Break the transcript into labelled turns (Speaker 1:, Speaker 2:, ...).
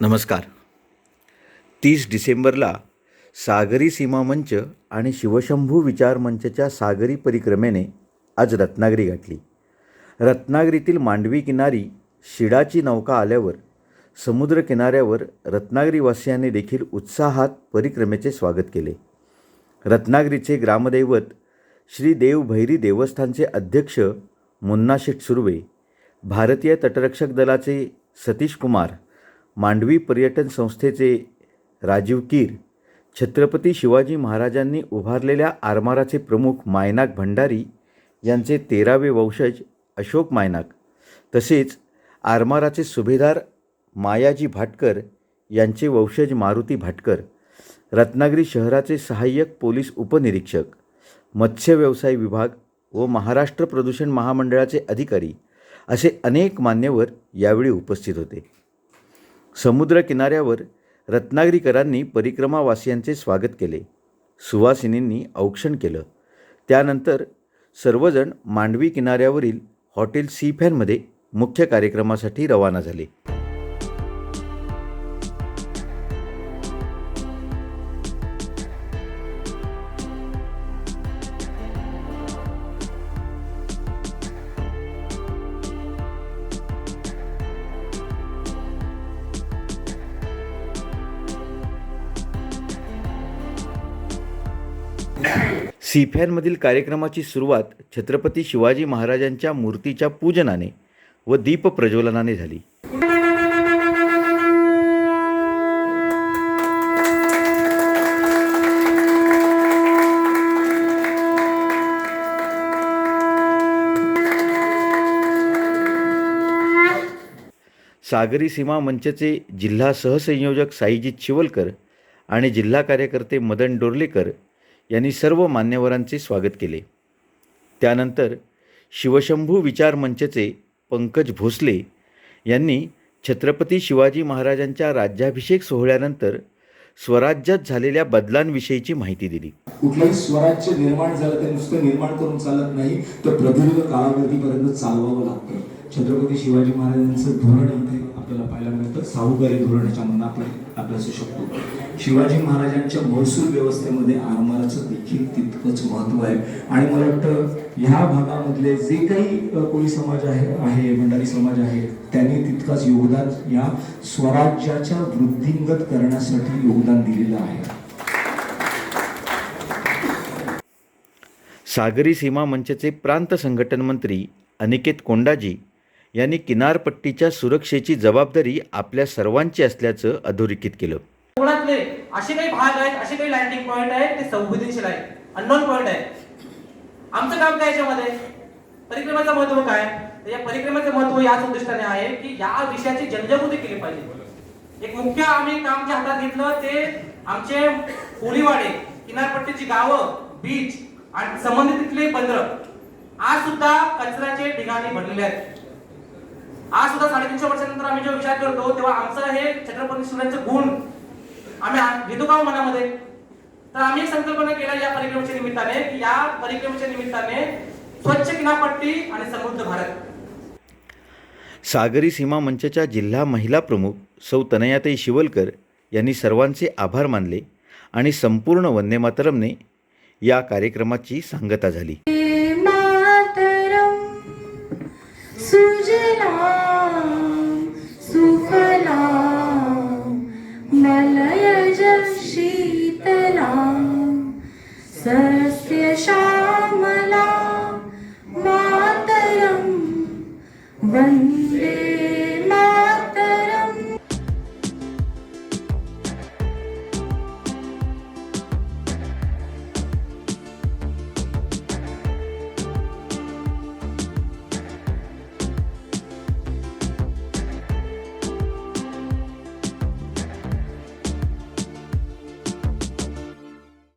Speaker 1: नमस्कार. तीस डिसेंबरला सागरी सीमा मंच आणि शिवशंभू विचार मंचच्या सागरी परिक्रमेने आज रत्नागिरी गाठली. रत्नागिरीतील मांडवी किनारी शिडाची नौका आल्यावर समुद्र किनाऱ्यावर रत्नागिरीवासियांनी देखील उत्साहात परिक्रमेचे स्वागत केले. रत्नागिरीचे ग्रामदैवत श्री देव भैरी देवस्थानचे अध्यक्ष मुन्नाशेठ सुर्वे भारतीय तटरक्षक दलाचे सतीश कुमार मांडवी पर्यटन संस्थेचे राजीव कीर छत्रपती शिवाजी महाराजांनी उभारलेल्या आरमाराचे प्रमुख मायनाक भंडारी यांचे तेरावे वंशज अशोक मायनाक तसेच आरमाराचे सुभेदार मायाजी भाटकर यांचे वंशज मारुती भाटकर रत्नागिरी शहराचे सहाय्यक पोलीस उपनिरीक्षक मत्स्य व्यवसाय विभाग व महाराष्ट्र प्रदूषण महामंडळाचे अधिकारी असे अनेक मान्यवर यावेळी उपस्थित होते. समुद्रकिनाऱ्यावर रत्नागिरीकरांनी परिक्रमावासियांचे स्वागत केले. सुवासिनींनी औक्षण केलं. त्यानंतर सर्वजण मांडवी किनाऱ्यावरील हॉटेल सी फॅनमध्ये मुख्य कार्यक्रमासाठी रवाना झाले. सीफॅनमधील कार्यक्रमाची सुरुवात छत्रपती शिवाजी महाराजांच्या मूर्तीच्या पूजनाने व दीप प्रज्वलनाने झाली. सागरी सीमा मंचचे जिल्हा सहसंयोजक साईजी शिवलकर आणि जिल्हा कार्यकर्ते मदन डोर्लेकर यांनी सर्व मान्यवरांचे स्वागत केले. त्यानंतर शिवशंभू विचार मंचचे पंकज भोसले यांनी छत्रपती शिवाजी महाराजांच्या राज्याभिषेक सोहळ्यानंतर स्वराज्यात झालेल्या बदलांविषयीची माहिती दिली.
Speaker 2: कुठलंही स्वराज्य निर्माण झालं ते नुसतं निर्माण करून चालत नाही तर प्रदीर्घ कालावधीपर्यंत चालवावं लागतं. छत्रपती शिवाजी महाराजांचं धोरण इथे आपल्याला पाहायला मिळतं. साहूकारी धोरण याच्यामधून आपण अभ्यासू शकतो. शिवाजी महाराजांच्या महसूल व्यवस्थेमध्ये आरमाराचं देखील तितकंच महत्त्व आहे. आणि मला वाटतं ह्या भागामधले जे काही कोळी समाज आहे आहे भंडारी समाज आहे त्यांनी तितकाच योगदान या स्वराज्याच्या वृद्धिंगत करण्यासाठी योगदान दिलेलं आहे.
Speaker 1: सागरी सीमा मंचचे प्रांत संघटन मंत्री अनिकेत कोंडाजी यांनी किनारपट्टीच्या सुरक्षेची जबाबदारी आपल्या सर्वांची असल्याचं अधोरेखित केलं.
Speaker 3: असे काही भाग आहेत असे काही लँडिंग पॉईंट आहेत ते संवेदनशील आहेत. अननोन पॉईंट आहे आमचं काम काय याच्यामध्ये? परिक्रमाचं महत्त्व काय? या परिक्रमाचं महत्त्व याच उद्दिष्टाने आहे की या विषयाची जनजागृती केली पाहिजे. एक मुख्य आम्ही काम जे हातात घेतलं ते आमचे कोलीवाडे किनारपट्टीची गावं बीच आणि संबंधित तिथले बंदर आज सुद्धा कचऱ्याचे ठिकाणी भरलेले आहेत. आज सुद्धा साडेतीनशे वर्षानंतर आम्ही जेव्हा विचार करतो तेव्हा आमचं हे छत्रपती शिवरायांचं गुण आम्ही घेतो का मनामध्ये. तर आम्ही एक संकल्पना केला या परिक्रमेच्या निमित्ताने की या परिक्रमेच्या निमित्ताने स्वच्छ किनारपट्टी आणि समृद्ध भारत.
Speaker 1: सागरी सीमा मंचच्या जिल्हा महिला प्रमुख सौ तनयाताई शिवलकर यांनी सर्वांचे आभार मानले आणि संपूर्ण वंदे मातरमने या कार्यक्रमाची सांगता झाली.
Speaker 4: मातरम सुजला Run